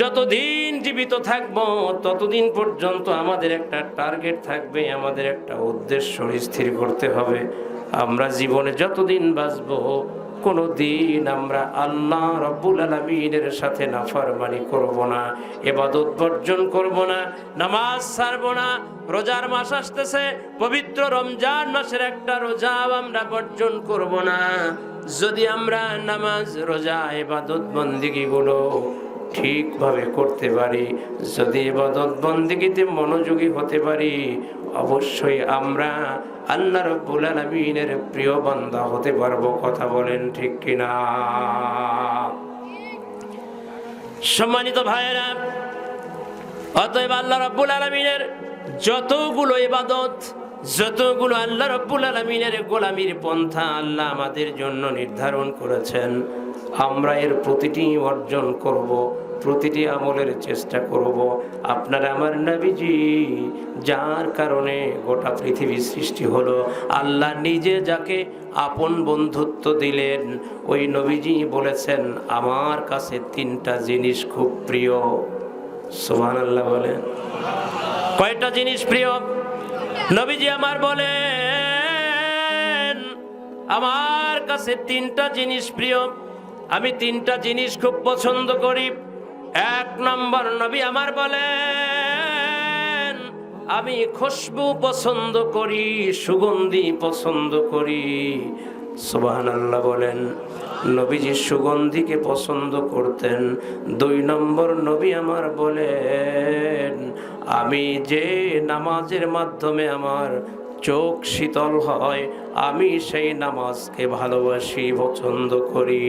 যতদিন জীবিত থাকব, ততদিন পর্যন্ত আমাদের একটা টার্গেট থাকবে, আমাদের একটা উদ্দেশ্য স্থির করতে হবে। আমরা জীবনে যতদিন বাঁচব কোনো দিন আমরা আল্লাহ রব্বুল আলমিনের সাথে নাফরমানি করব না, এবাদত বর্জন করব না, নামাজ ছাড়ব না, রোজার মাস আসতেছে, পবিত্র রমজান মাসের একটা রোজাও আমরা বর্জন করব না। যদি আমরা নামাজ, রোজা, এবাদত, বন্দিগিগুলো ঠিকভাবে করতে পারি। যদি এবাদত বন্দিগিতে মনোযোগী হতে পারি, অবশ্যই আমরা আল্লাহ রব্বুল আলমিনের প্রিয় বান্দা হতে পারব, কথা বলেন ঠিক কিনা? সম্মানিত ভাইয়েরা, অতএব আল্লাহ রব্বুল আলমিনের যতগুলো ইবাদত, যতগুলো আল্লাহ রব্বুল আলমিনের গোলামির পন্থা আল্লাহ আমাদের জন্য নির্ধারণ করেছেন। আমরা এর প্রতিটি অর্জন করব, প্রতিটি আমলের চেষ্টা করব। আপনার আমার নবীজি, যার কারণে গোটা পৃথিবী সৃষ্টি হলো। আল্লাহ নিজে যাকে আপন বন্ধুত্ব দিলেন, ওই নবীজি বলেছেন, আমার কাছে তিনটা জিনিস খুব প্রিয়। সোহান আল্লাহ বলেন। কয়টা জিনিস প্রিয়? নবীজি আমার বলেন, আমার কাছে তিনটা জিনিস প্রিয়। আমি তিনটা জিনিস খুব পছন্দ করি। এক নম্বর নবী আমার বলেন, আমি খুশবু পছন্দ করি, সুগন্ধি পছন্দ করি। সুবাহান আল্লাহ বলেন, নবীজি সুগন্ধিকে পছন্দ করতেন। দুই নম্বর নবী আমার বলেন, আমি যে নামাজের মাধ্যমে আমার চোখ শীতল হয় আমি সেই নামাজকে ভালোবাসি, পছন্দ করি।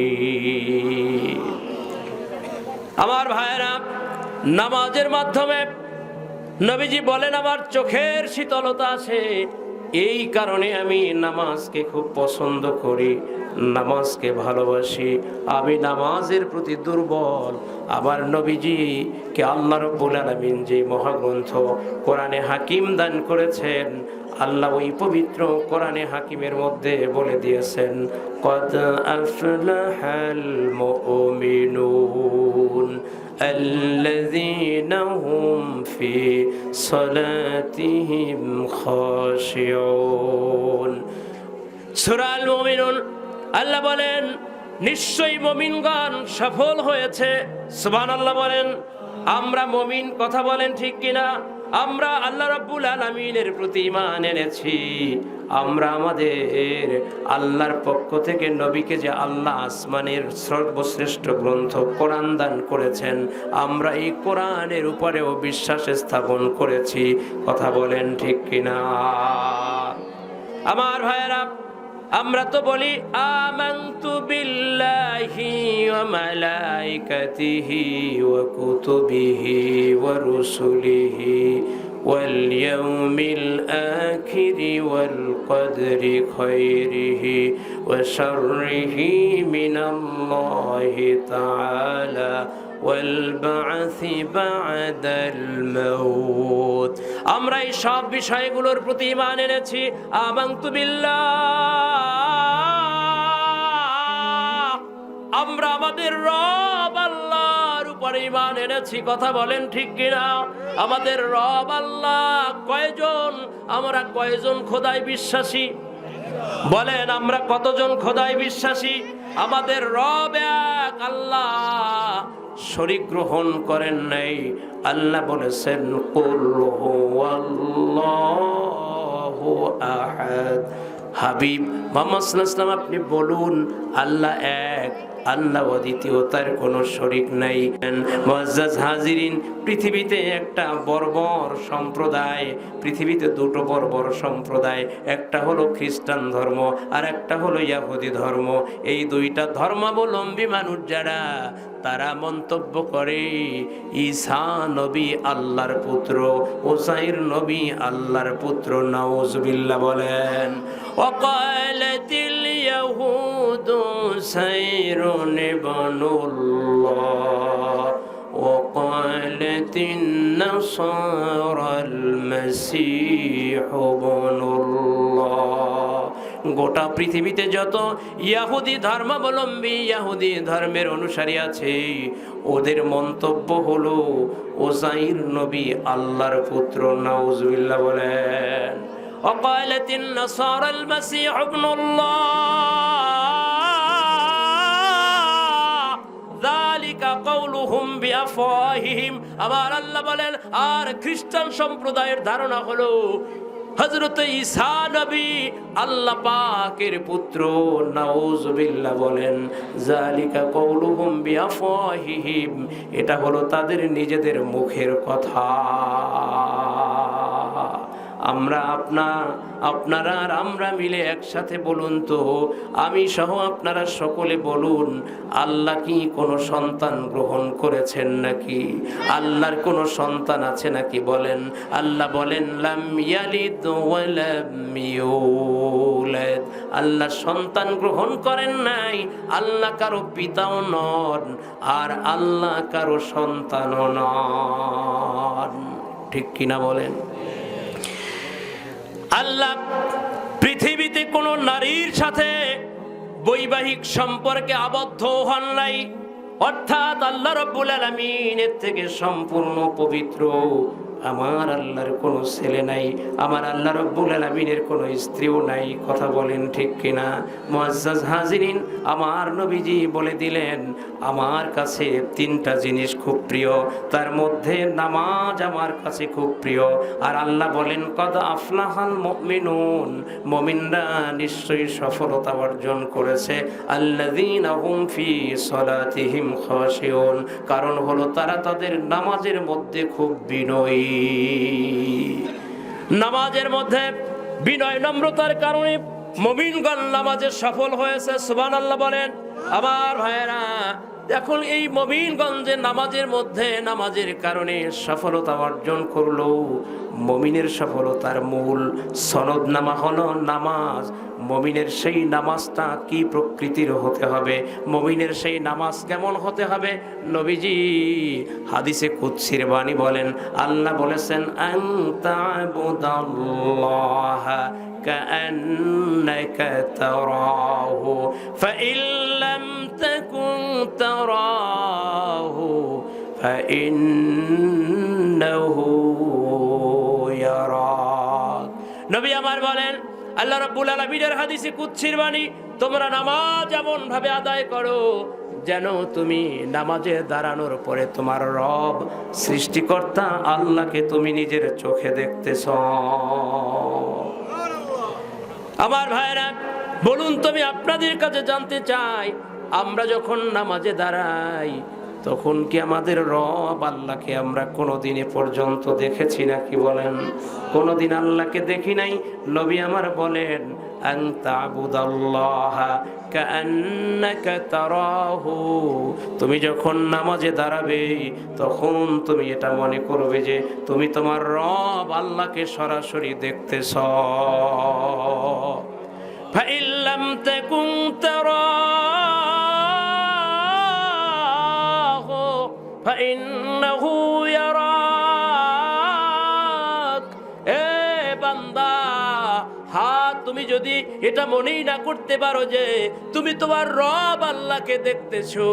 আমার ভাইয়েরা, নামাজের মাধ্যমে নবীজি বলেন, আমার চোখের শীতলতা আছে। এই কারণে আমি নামাজকে খুব পছন্দ করি, নামাজকে ভালোবাসি। আমি নামাজের প্রতি দুর্বল। আমার নবীজি কে আল্লাহ রব্বুল আলমিন যে মহাগ্রন্থ কোরআনে হাকিম দান করেছেন আল্লাহ ওই পবিত্র কোরআনে হাকিমের মধ্যে বলে দিয়েছেন কদ আফলাহাল মুমিনুন الذين هم في صلاتهم خاشعون সূরা আল মুমিনুন আল্লাহ বলেন নিশ্চয়ই মমিনগণ সফল হয়েছে সুবহানাল্লাহ বলেন আমরা মমিন কথা বলেন ঠিক কিনা আমরা আল্লাহ রাব্বুল আলামিনের প্রতি ঈমান এনেছি। আমরা আমাদের আল্লাহর পক্ষ থেকে নবীকে যে আল্লাহ আসমানের সর্বশ্রেষ্ঠ গ্রন্থ কোরআন দান করেছেন, আমরা এই কোরআনের উপরেও বিশ্বাস স্থাপন করেছি। কথা বলেন ঠিক কিনা? আমার ভাইয়েরা আমরা তো বলি আমান্তু বিল্লাহি ওয়া মালাইকাতিহি ওয়া কুতুবিহি ওয়া রুসুলিহি ওয়াল ইয়াউমিল আখিরি ওয়াল কদরি খায়রিহি ওয়া শাররিহি মিনাল্লাহি তাআলা আমরা এই সব বিষয়গুলোর প্রতি ইমান এনেছি। বিল্লাহ। আমরা আমাদের রব আল্লাহর উপর ইমান এনেছি। কথা বলেন ঠিক কিনা? আমাদের রব আল্লাহ কয়জন? আমরা কয়জন খোদায় বিশ্বাসী? বলেন, আমরা কতজন খোদায় বিশ্বাসী? আমাদের রব এক শরিক গ্রহণ করেন নাই। আল্লাহ বলেছেন হাবিব মোহাম্মদ আপনি বলুন আল্লাহ এক আল্লাহ ও দ্বিতীয়তার কোনো শরিক নাই। হাজিরিন, পৃথিবীতে একটা বর্বর সম্প্রদায়, পৃথিবীতে দুটো বর্বর সম্প্রদায়, একটা হলো খ্রিস্টান ধর্ম, আর একটা হলো ইয়াহুদি ধর্ম। এই দুইটা ধর্মাবলম্বী মানুষ যারা, তারা মন্তব্য করে, ঈসা নবী আল্লাহর পুত্র ওসাইর নবী আল্লাহর পুত্র নাউজবিল্লা বলেন অকালতিল ইয়াহুদ سير بن الله وقالت النصارى المسيح ابن الله গোটা পৃথিবীতে যত ইয়াহুদি ধর্মাবলম্বী ইয়াহুদি ধর্মের অনুসারী আছে ওদের মন্তব্য হলো ওজাইর নবী আল্লাহর পুত্র নাউজুবিল্লাহ বলেন وقالت النصارى المسيح ابن الله আবার আল্লাহ বলেন, আর খ্রিস্টান সম্প্রদায়ের ধারণা হলো হজরত ইসা নবী আল্লাহ পাকের পুত্র, নাউজুবিল্লাহ বলেন জালিকা কৌলুহুম বিআফওয়াহিহিম। এটা হলো তাদের নিজেদের মুখের কথা। আমরা আপনা, আপনারা আর আমরা মিলে একসাথে বলুন তো, আমি সহ আপনারা সকলে বলুন, আল্লাহ কি কোনো সন্তান গ্রহণ করেছেন নাকি? আল্লাহর কোনো সন্তান আছে নাকি বলেন? আল্লাহ বলেন আল্লাহ সন্তান গ্রহণ করেন নাই, আল্লাহ কারও পিতাও নন, আর আল্লাহ কারও সন্তানও নন। ঠিক কিনা বলেন? আল্লাহ, পৃথিবীতে কোনো নারীর সাথে বৈবাহিক সম্পর্কে আবদ্ধ হন নাই। অর্থাৎ আল্লাহ রব্বুল আলমিনের থেকে সম্পূর্ণ পবিত্র। আমার আল্লাহর কোনো ছেলে নাই, আমার আল্লাহ রব্বুল আলমিনের কোনো স্ত্রীও নাই, কথা বলেন ঠিক কিনা? মুআজ্জাজ হাজিরিন, আমার নবীজি বলে দিলেন, আমার কাছে তিনটা জিনিস খুব প্রিয়, তার মধ্যে নামাজ আমার কাছে খুব প্রিয়, আর আল্লাহ বলেন, কদ আফলাহাল মমিনুন মমিনরা নিশ্চয়ই সফলতা অর্জন করেছে। আল্লাযীনা হুম ফি সলাতিহিম খাশিউন, কারণ হলো তারা তাদের নামাজের মধ্যে খুব বিনয়ী। নামাজের মধ্যে বিনয় নম্রতার কারণে মমিনগণ নামাজে সফল হয়েছে সুবান আল্লাহ বলেন। আমার ভাইয়েরা, এখন এই মমিনগঞ্জে নামাজের মধ্যে নামাজের কারণে সফলতা অর্জন করল। মমিনের সফলতার মূল সনদ নামা হলো নামাজ মমিনের সেই নামাজটা কি প্রকৃতির হতে হবে মমিনের সেই নামাজ কেমন হতে হবে নবীজি হাদিসে কুৎসির বাণী বলেন আল্লাহ বলেছেন আল্লাহ كأنك تراه فإن لم تكن تراه فإنه আল্লাহ রাব্বুল আলামিনের হাদিসে কুচ্ছির বাণী, তোমরা নামাজ এমন ভাবে আদায় করো যেন তুমি নামাজে দাঁড়ানোর পরে তোমার রব, সৃষ্টিকর্তা আল্লাহকে তুমি নিজের চোখে দেখতেছ। আমার ভাইরা, বলুন তুমি আপনাদের কাছে জানতে চাই, আমরা যখন নামাজে দাঁড়াই তখন কি আমাদের রব আল্লাহকে আমরা কোনোদিন এ পর্যন্ত দেখেছি না কি বলেন? কোনোদিন আল্লাহকে দেখি নাই? নবী আমার বলেন তুমি যখন নামাজে দাঁড়াবে, তখন তুমি এটা মনে করবে যে তুমি তোমার রব আল্লাহকে সরাসরি দেখতেছ। ফাইল্লাম তাকুন তারা فإنه يراك এ বান্দা হাত তুমি যদি এটা মনেই না করতে পারো যে তুমি তোমার রব আল্লাহকে দেখতেছো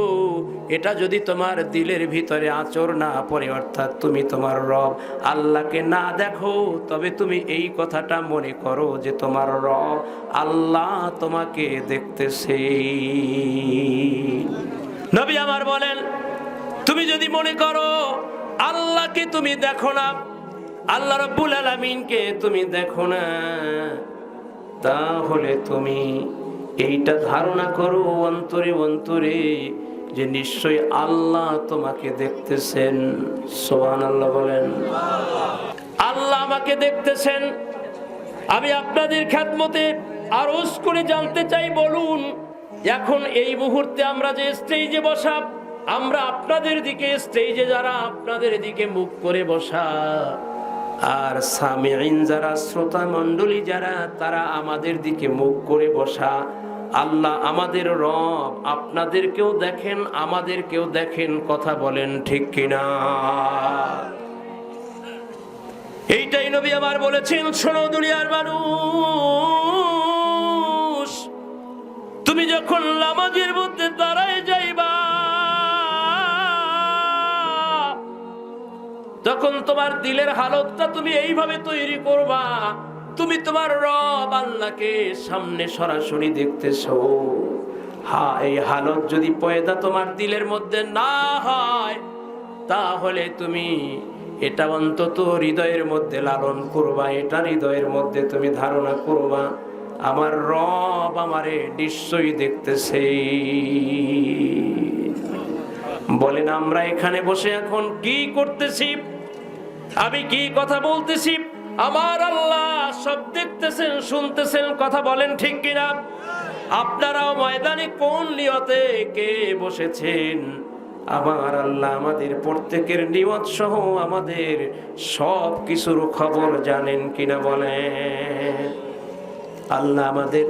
এটা যদি তোমার দিলের ভিতরে আচর না পড়ে অর্থাৎ তুমি তোমার রব আল্লাহকে না দেখো তবে তুমি এই কথাটা মনে করো যে তোমার রব আল্লাহ তোমাকে দেখতেছে নবী আমার বলেন তুমি যদি মনে করো আল্লাহকে তুমি দেখো না, আল্লাহ রব্বুল আলমিনকে তুমি দেখো না, তাহলে তুমি এইটা ধারণা করো অন্তরে অন্তরে যে নিশ্চয় আল্লাহ তোমাকে দেখতেছেন। সোহান আল্লাহ বলেন। আল্লাহ আমাকে দেখতেছেন। আমি আপনাদের খ্যাতমতে আরজ করে জানতে চাই, বলুন, এখন এই মুহূর্তে আমরা যে স্টেজে বসা আমরা আপনাদের দিকে স্টেজে যারা আপনাদের দিকে মুখ করে বসা, আর সামিন যারা, শ্রোতা মণ্ডলী যারা, তারা আমাদের দিকে মুখ করে বসা। আল্লাহ আমাদের রব আপনাদেরকেও দেখেন, আমাদেরকেও দেখেন, কথা বলেন ঠিক কিনা? এইটাই নবী আবার বলেছেন, শোনো দুনিয়ার মানুষ, তুমি যখন নামাজের মধ্যে দাঁড়ায় যাইবা তখন তোমার দিলের হালতটা তুমি এইভাবে তৈরি করবা, তুমি তোমার রব আল্লাহকে সামনে সরাসরি দেখতেছো। হা এই হালত যদি পয়দা তোমার দিলের মধ্যে না হয়, তাহলে তুমি এটা অন্তত হৃদয়ের মধ্যে লালন করবা, এটা হৃদয়ের মধ্যে তুমি ধারণা করবা, আমার রব আমারে নিশ্চয়ই দেখতেছে। বলেন, আমরা এখানে বসে এখন কি করতেছি? আমি কি কথা বলতেছি? আমার আল্লাহ সব দেখতেছেন, শুনতেছেন, কথা বলেন ঠিক কিনা? আপনারাও ময়দানে কোন নিয়তে কে বসেছেন? আমার আল্লাহ আমাদের প্রত্যেকের নিয়ত সহ আমাদের সব কিছুর খবর জানেন কিনা বলেন। আল্লাহ আমাদের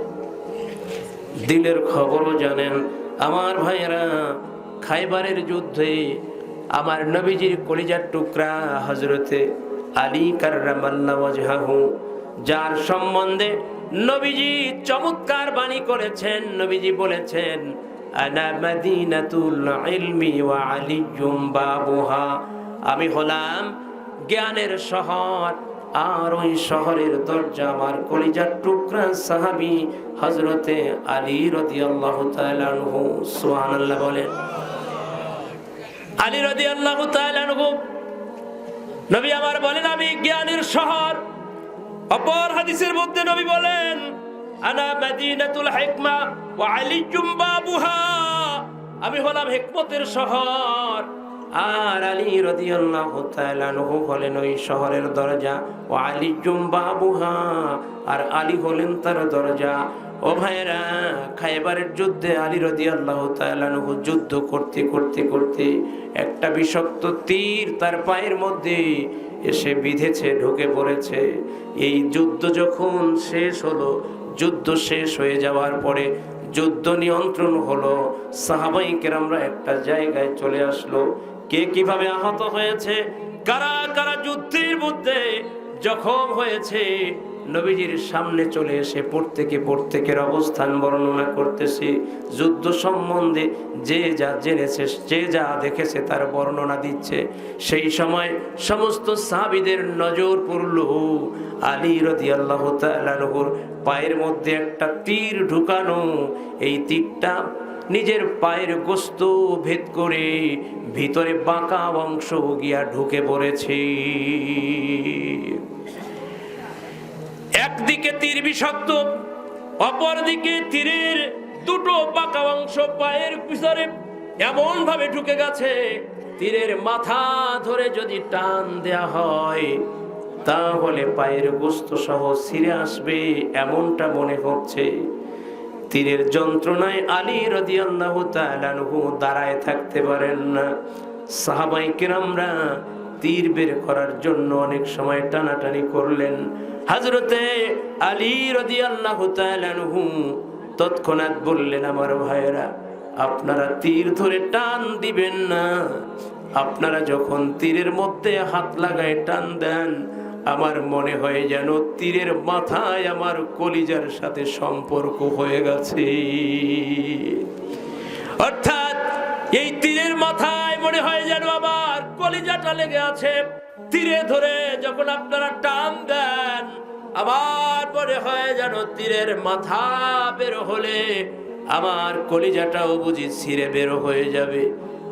দিলের খবরও জানেন। আমার ভাইয়েরা, খাইবারের যুদ্ধে আমার নবীজির কলিজার টুকরা হজরতে আলী কার্রামাল্লাহু যার সম্বন্ধে নবীজি চমৎকার বাণী করেছেন। নবীজি বলেছেন আমি হলাম জ্ঞানের শহর, আর ওই শহরের দরজা আমার কলিজার টুকরা সাহাবি হজরতে আলী আনহু, সুবহানাল্লাহ বলেন। আলী তাআলা আনহু। নবী আমার বলেন, আমি জ্ঞানের শহর। অপর হাদিসের মধ্যে নবী বলেন, আনা মাদিনাতুল হিকমা ওয়া বাবুহা। আমি হলাম হিকমতের শহর। আর আলী রাদিয়াল্লাহু তাআলা আনহু হলেন ওই শহরের দরজা ও আলিয়্যুম বাবুহা। আর আলী হলেন তার দরজা ও ভাইরা খাইবারের যুদ্ধে আলী তাআলা আনহু যুদ্ধ করতে করতে করতে একটা বিষাক্ত তীর তার পায়ের মধ্যে এসে বিঁধেছে, ঢুকে পড়েছে। এই যুদ্ধ যখন শেষ হলো, যুদ্ধ শেষ হয়ে যাওয়ার পরে যুদ্ধ নিয়ন্ত্রণ হলো, সাহাবাই কেরামরা একটা জায়গায় চলে আসলো। কে কীভাবে আহত হয়েছে? কারা কারা যুদ্ধের মধ্যে জখম হয়েছে? নবীজির সামনে চলে এসে প্রত্যেকে প্রত্যেকের অবস্থান বর্ণনা করতেছে। যুদ্ধ সম্বন্ধে যে যা জেনেছে, যে যা দেখেছে তার বর্ণনা দিচ্ছে। সেই সময় সমস্ত সাহাবিদের নজর পড়ল আলী রদি আল্লাহ তালুর পায়ের মধ্যে একটা তীর ঢুকানো। এই তীরটা নিজের পায়ের গোস্ত ভেদ করে ভিতরে বাঁকা অংশ গিয়া ঢুকে পড়েছে। একদিকে তীর বিষাক্ত, অপরদিকে তীরের দুটো পাকা অংশ পায়ের পিছনে এমন ভাবে ঢুকে গেছে, তীরের মাথা ধরে যদি টান দেয়া হয়, তাহলে পায়ের গোস্ত সহ ছিঁড়ে আসবে এমনটা মনে হচ্ছে। তীরের যন্ত্রণায় আলী রদিয়াল্লাহু তাআলাহু দাঁড়ায় থাকতে পারেন না। সাহাবাই কিরামরা তীর বের করার জন্য অনেক সময় টানাটানি করলেন। হাজরতে আলী রদিয়াল্লাহু তাআলাহু তৎক্ষণাৎ বললেন, আমার ভাইয়েরা, আপনারা তীর ধরে টান দিবেন না। আপনারা যখন তীরের মধ্যে হাত লাগায় টান দেন, আমার মনে হয় যেন তীরের মাথায় আমার কলিজার সাথে সম্পর্ক হয়ে গেছে। অর্থাৎ এই তীরের মাথায় মনে হয় যেন আমার কলিজাটা লেগে আছে। তীরে ধরে যখন আপনারা টান দেন, আবার মনে হয় যেন তীরের মাথা বের হলে আমার কলিজাটাও বুঝি ছিঁড়ে বের হয়ে যাবে।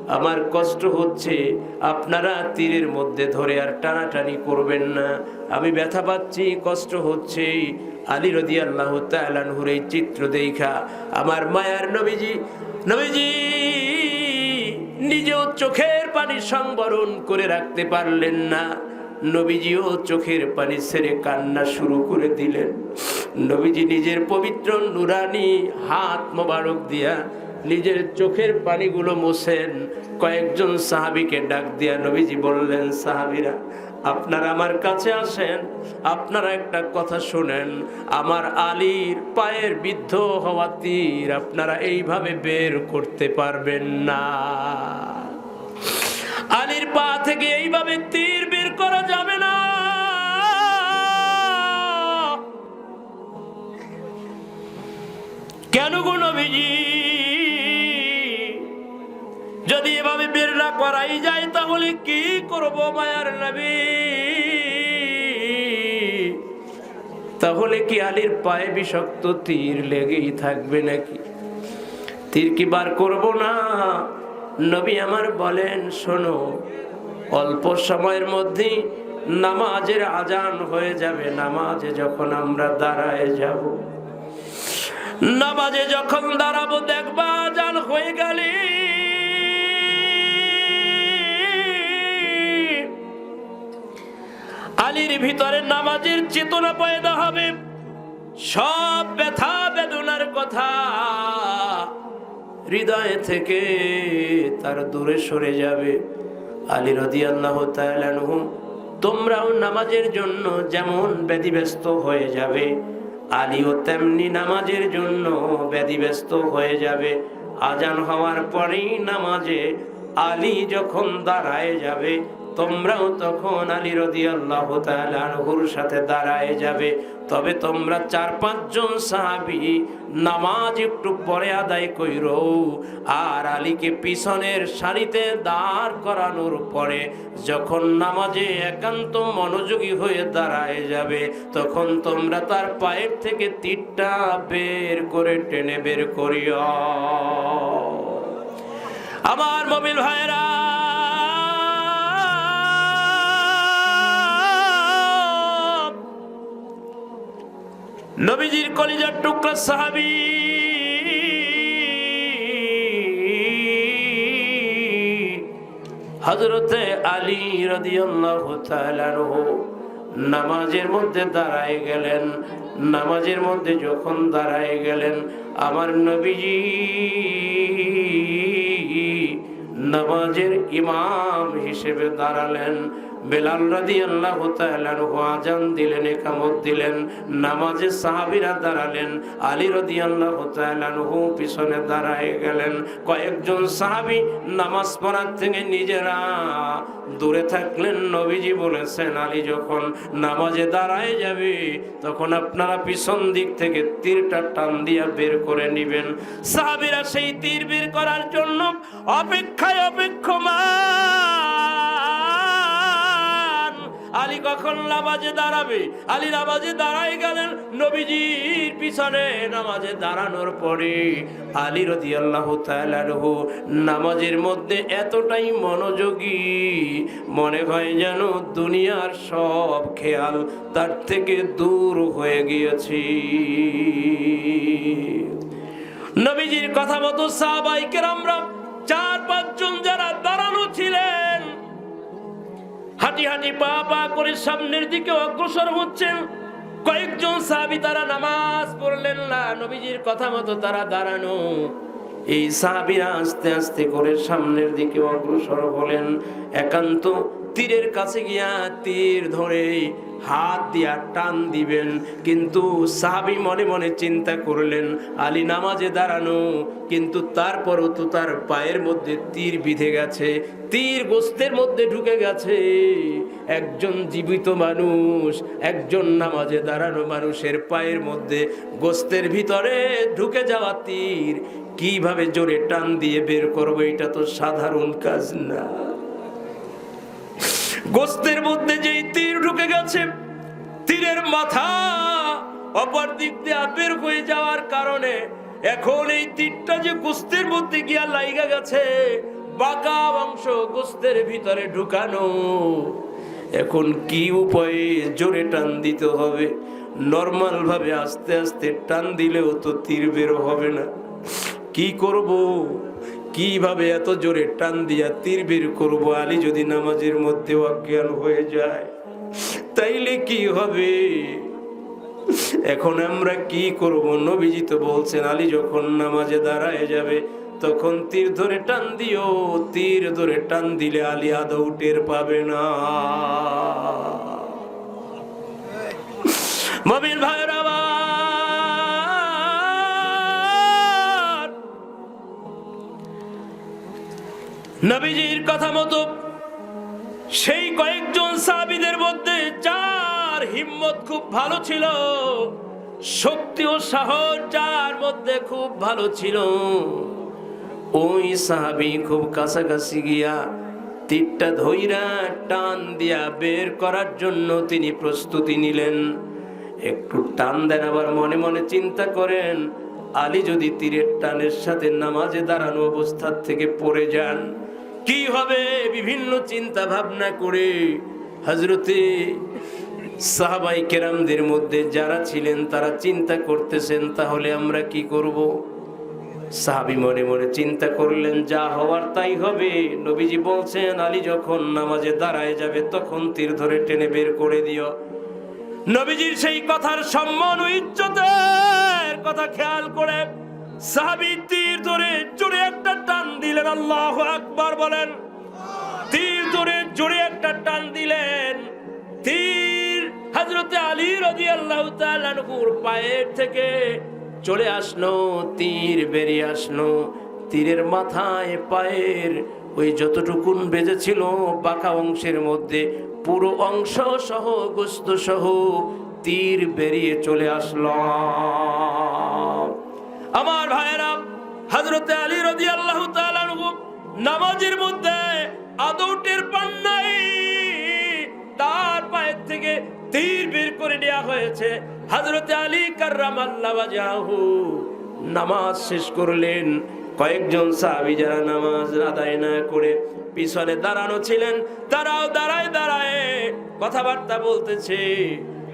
আমার কষ্ট হচ্ছে আপনারা তীরের মধ্যে ধরে আর টানাটানি করবেন না। আমি ব্যথা পাচ্ছি, কষ্ট হচ্ছে। আলী রদি আল্লাহ তালানহুর এই চিত্র দেখা। আমার মায়ার নবীজি নবীজি! নিজেও চোখের পানি সংবরণ করে রাখতে পারলেন না। নবীজিও চোখের পানি ছেড়ে কান্না শুরু করে দিলেন। নবীজি নিজের পবিত্র নুরানি হাত মোবারক দিয়া নিজের চোখের পানিগুলো মোছেন। কয়েকজন সাহাবিকে ডাক দিয়া নবীজি বললেন, সাহাবিরা আপনারা আমার কাছে আসেন, আপনারা একটা কথা শুনেন, আমার আলীর পায়ের বিদ্ধ হওয়া তীর আপনারা এইভাবে বের করতে পারবেন না। আলীর পা থেকে এইভাবে তীর বের করা যাবে না। কেন গো নবীজি? যদি এভাবে বের না করাই যায়, তাহলে কি করব মায়ার নবী? তাহলে কি আলীর পায়ে বিষাক্ত তীর লেগেই থাকবে নাকি? তীর কি বার করব না? নবী আমার বলেন, শোনো, অল্প সময়ের মধ্যেই নামাজের আজান হয়ে যাবে। নামাজে যখন আমরা দাঁড়ায় যাব, নামাজে যখন দাঁড়াবো, দেখবা আজান হয়ে গেলে আলীর ভিতরে নামাজের চেতনা পয়দা হবে। সব ব্যথা বেদনার কথা হৃদয় থেকে তার দূরে সরে যাবে। আলী রদি আল্লাহ তোমরাও নামাজের জন্য যেমন ব্যতিব্যস্ত হয়ে যাবে, আলীও তেমনি নামাজের জন্য ব্যতিব্যস্ত হয়ে যাবে। আজান হওয়ার পরেই নামাজে আলী যখন দাঁড়ায় যাবে তোমরাও তখন আলী রদি আল্লাহ তালুর সাথে দাঁড়ায় যাবে। তবে তোমরা চার পাঁচজন সাহাবি নামাজ একটু পরে আদায় কইর। আর আলীকে পিছনের সারিতে দাঁড় করানোর পরে যখন নামাজে একান্ত মনোযোগী হয়ে দাঁড়ায় যাবে, তখন তোমরা তার পায়ের থেকে তীরটা বের করে টেনে বের করিও। আমার মবিল ভাইরা নবীজির কলিজার টুকরা সাহাবি। হজরতে আলী রাদিয়াল্লাহু তাআলা নামাজের মধ্যে দাঁড়ায় গেলেন। নামাজের মধ্যে যখন দাঁড়ায় গেলেন, আমার নবীজি নামাজের ইমাম হিসেবে দাঁড়ালেন। বেলাল রাদি আল্লাহ আজান দিলেন, একামত দিলেন, নামাজে সাহাবিরা দাঁড়ালেন, আলী রদি আল্লাহ পিছনে দাঁড়ায় গেলেন। কয়েকজন সাহাবি নামাজ পড়ার থেকে নিজেরা দূরে থাকলেন, নবীজি বলেছেন, আলী যখন নামাজে দাঁড়ায় যাবে, তখন আপনারা পিছন দিক থেকে তীরটা টান দিয়া বের করে নিবেন। সাহাবিরা সেই তীর বের করার জন্য অপেক্ষায় অপেক্ষমান আলী কখন নামাজে দাঁড়াবে? আলী নামাজে দাঁড়াই গেলেন নবীজির পিছনে। নামাজে দাঁড়ানোর পরে আলী রদি আল্লাহ নামাজের মধ্যে এতটাই মনোযোগী, মনে হয় যেন দুনিয়ার সব খেয়াল তার থেকে দূর হয়ে গিয়েছি। নবীজির কথা মতো সাহাবাইকের আমরা চার পাঁচজন যারা হাঁটি হাঁটি পা পা করে সামনের দিকে অগ্রসর হচ্ছেন। কয়েকজন সাহাবি তারা নামাজ পড়লেন না, নবীজির কথা মতো তারা দাঁড়ানো। এই সাহাবিরা আস্তে আস্তে করে সামনের দিকে অগ্রসর হলেন। একান্ত তীরের কাছে গিয়া তীর ধরে হাত দিয়া টান দিবেন। কিন্তু সাহাবি মনে মনে চিন্তা করলেন, আলী নামাজে দাঁড়ানো, কিন্তু তারপরও তো তার পায়ের মধ্যে তীর বিঁধে গেছে, তীর গোস্তের মধ্যে ঢুকে গেছে। একজন জীবিত মানুষ, একজন নামাজে দাঁড়ানো মানুষের পায়ের মধ্যে গোস্তের ভিতরে ঢুকে যাওয়া তীর। কীভাবে জোরে টান দিয়ে বের করব, এটা তো সাধারণ কাজ না। গোস্তের মধ্যে যেই তীর ঢুকে গেছে, তীরের মাথা অপর দিক দিয়ে হয়ে যাওয়ার কারণে এখন এই তীরটা যে গোস্তের মধ্যে গিয়া লাইগা গেছে, বাঁকা অংশ গোস্তের ভিতরে ঢুকানো। এখন কি উপায়ে জোরে টান দিতে হবে? নর্মাল ভাবে আস্তে আস্তে টান দিলেও তো তীর বের হবে না। কি করব? কীভাবে এত জোরে টান দিয়া তীর বের করব আলী যদি নামাজের মধ্যে অজ্ঞান হয়ে যায়? তাইলে কি হবে? এখন আমরা কি করব? নবীজি তো বলছেন আলী যখন নামাজে দাঁড়ায় যাবে তখন তীর ধরে টান দিও। তীর ধরে টান দিলে আলী আদৌ টের পাবে না। মবিল ভাইয়ের নবীজির কথা মতো সেই কয়েকজন সাহাবীদের মধ্যে যার হিম্মত খুব ভালো ছিল, শক্তি ও সাহস যার মধ্যে খুব ভালো ছিল, ওই সাহাবি খুব কাছাকাছি গিয়া তীরটা ধইরা টান দিয়া বের করার জন্য তিনি প্রস্তুতি নিলেন। একটু টান দেন আবার মনে মনে চিন্তা করেন, আলী যদি তীরের টানের সাথে নামাজে দাঁড়ানো অবস্থার থেকে পড়ে যান কি হবে? বিভিন্ন চিন্তা ভাবনা করে হজরতে সাহাবাই কেরামদের মধ্যে যারা ছিলেন, তারা চিন্তা করতেছেন, তাহলে আমরা কি করব। সাহাবি মনে মনে চিন্তা করলেন, যা হওয়ার তাই হবে। নবীজি বলছেন, আলী যখন নামাজে দাঁড়ায় যাবে, তখন তীর ধরে টেনে বের করে দিও। নবীজির সেই কথার সম্মান ও ইজ্জতের কথা খেয়াল করে সাহাবি তীর ধরে জোরে একটা দিলেন আল্লাহ আকবার বলেন। তীর ধরে জোরে একটা টান দিলেন। তীর হজরতে আলী রাজি আল্লাহ পায়ের থেকে চলে আসলো, তীর বেরিয়ে আসলো। তীরের মাথায়, পায়ের ওই যতটুকুন বেজেছিল বাঁকা অংশের মধ্যে, পুরো অংশ সহ, গোস্ত সহ তীর বেরিয়ে চলে আসলো। আমার ভাইয়েরা হজরতে আলী রদি আল্লাহ নামাজের মধ্যে আদৌ টের পান নাই। তার পায়ের থেকে তীর বের করে নেওয়া হয়েছে। হজরতে আলী কার্রাম নামাজ শেষ করলেন। কয়েকজন সাহাবি যারা নামাজ আদায় না করে পিছনে দাঁড়ানো ছিলেন, তারাও দাঁড়ায় দাঁড়ায় কথাবার্তা বলতেছে।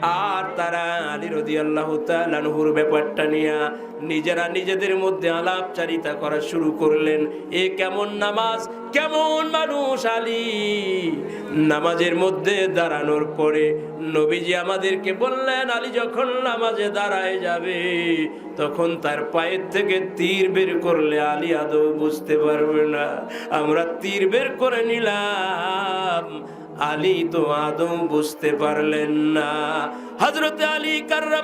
আর তারা আলী রদি আল্লাহ তালুর ব্যাপারটা নিয়ে নিজেরা নিজেদের মধ্যে আলাপচারিতা করা শুরু করলেন। এ কেমন নামাজ? কেমন মানুষ আলী? নামাজের মধ্যে দাঁড়ানোর পরে নবীজি আমাদেরকে বললেন, আলী যখন নামাজে দাঁড়ায় যাবে, তখন তার পায়ের থেকে তীর বের করলে আলী আদৌ বুঝতে পারবে না। আমরা তীর বের করে নিলাম। আলী তো আদম বুঝতে পারলেন না। হজরতে আলী কার্লাহ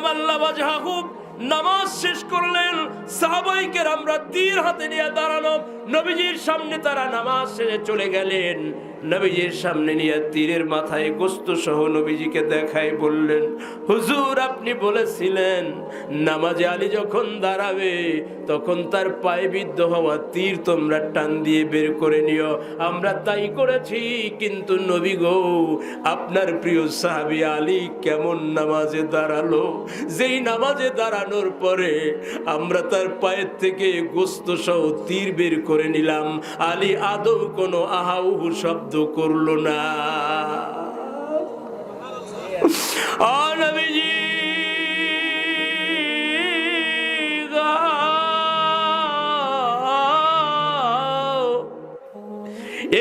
নামাজ শেষ করলেন। সাহাবাইকে আমরা তীর হাতে নিয়ে দাঁড়ানো নবীজির সামনে তারা নামাজ শেষে চলে গেলেন। নবীজির সামনে নিয়ে তীরের মাথায় গোস্ত সহ নবীজিকে দেখায় বললেন, হুজুর, আপনি বলেছিলেন, নামাজে আলী যখন দাঁড়াবে, তখন তার পায়ে বিদ্ধ হওয়া তীর তোমরা টান দিয়ে বের করে নিও। আমরা তাই করেছি, কিন্তু নবী গো, আপনার প্রিয় সাহাবি আলী কেমন নামাজে দাঁড়াল? যেই নামাজে দাঁড়ানোর পরে আমরা তার পায়ের থেকে গোস্ত সহ তীর বের করে নিলাম। আলী আদৌ কোনো আহাউহু শব্দ করল না। অনবীজি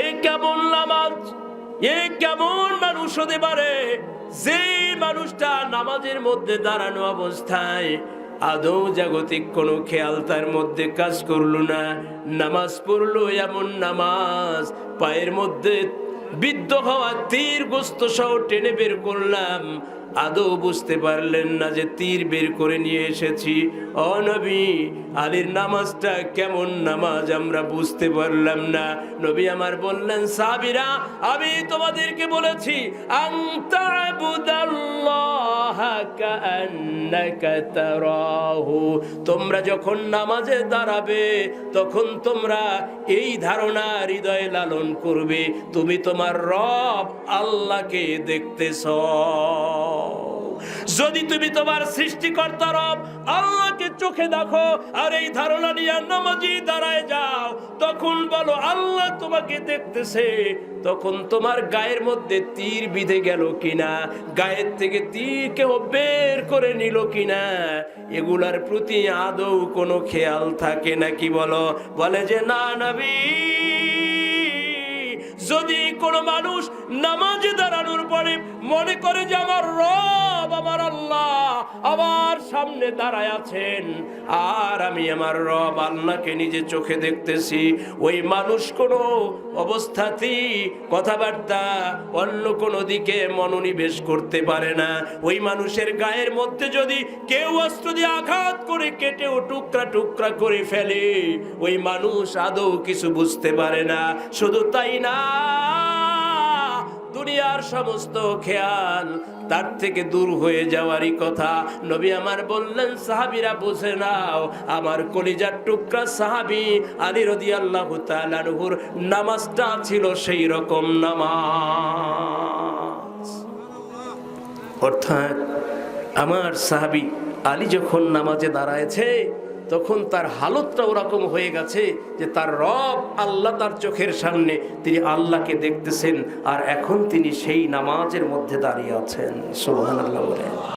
এ কেমন নামাজ, এ কেমন মানুষ হতে পারে? যে মানুষটা নামাজের মধ্যে দাঁড়ানো অবস্থায় আদৌ জাগতিক কোনো খেয়াল তার মধ্যে কাজ করল না। নামাজ পড়ল এমন নামাজ, পায়ের মধ্যে বিদ্ধ হওয়া তীর গোস্ত সহ টেনে বের করলাম। আদৌ বুঝতে পারলেন না যে তীর বের করে নিয়ে এসেছি। অনবী আলীর নামাজটা কেমন নামাজ আমরা বুঝতে পারলাম না। নবী আমার বললেন, সাবিরা, আমি তোমাদেরকে বলেছি তোমরা যখন নামাজে দাঁড়াবে, তখন তোমরা এই ধারণা হৃদয়ে লালন করবে, তুমি তোমার রব আল্লাহকে দেখতেছ। যদি তুমি তোমার সৃষ্টিকর্তা রব আল্লাহকে চোখে দেখো আর এই ধারণা নিয়ে নামাজি দাঁড়ায় যাও, তখন বলো, আল্লাহ তোমাকে দেখতেছে। তখন তোমার গায়ের মধ্যে তীর বিঁধে গেল কিনা? গায়ের থেকে তীর কেউ বের করে নিল কিনা? এগুলার প্রতি আদৌ কোনো খেয়াল থাকে নাকি বলো? বলে যে, না নবী। যদি কোনো মানুষ নামাজে দাঁড়ানোর পরে মনে করে যে আমার রব আমার আল্লাহ আমার সামনে দাঁড়ায় আছেন। আর আমি আমার রব আল্লাহকে নিজে চোখে দেখতেছি। ওই মানুষ কোনো অবস্থাতেই কথাবার্তা অন্য কোনো দিকে মনোনিবেশ করতে পারে না। ওই মানুষের গায়ের মধ্যে যদি কেউ অস্ত্র দিয়ে আঘাত করে কেটে ও টুকরা টুকরা করে ফেলে, ওই মানুষ আদৌ কিছু বুঝতে পারে না। শুধু তাই না দুনিয়ার সমস্ত খেয়াল তার থেকে দূর হয়ে যাওয়ারই কথা। নবী আমার বললেন, সাহাবিরা বুঝে নাও, আমার কলিজার টুকরা সাহাবি আলী রদি আল্লাহ তালানহুর নামাজটা ছিল সেই রকম নামাজ। অর্থাৎ আমার সাহাবি আলী যখন নামাজে দাঁড়ায়ছে তখন তার হালতটা ওরকম হয়ে গেছে যে তার রব আল্লাহ তার চোখের সামনে তিনি আল্লাহকে দেখতেছেন আর এখন তিনি সেই নামাজের মধ্যে দাঁড়িয়ে আছেন। সোহান আল্লাহ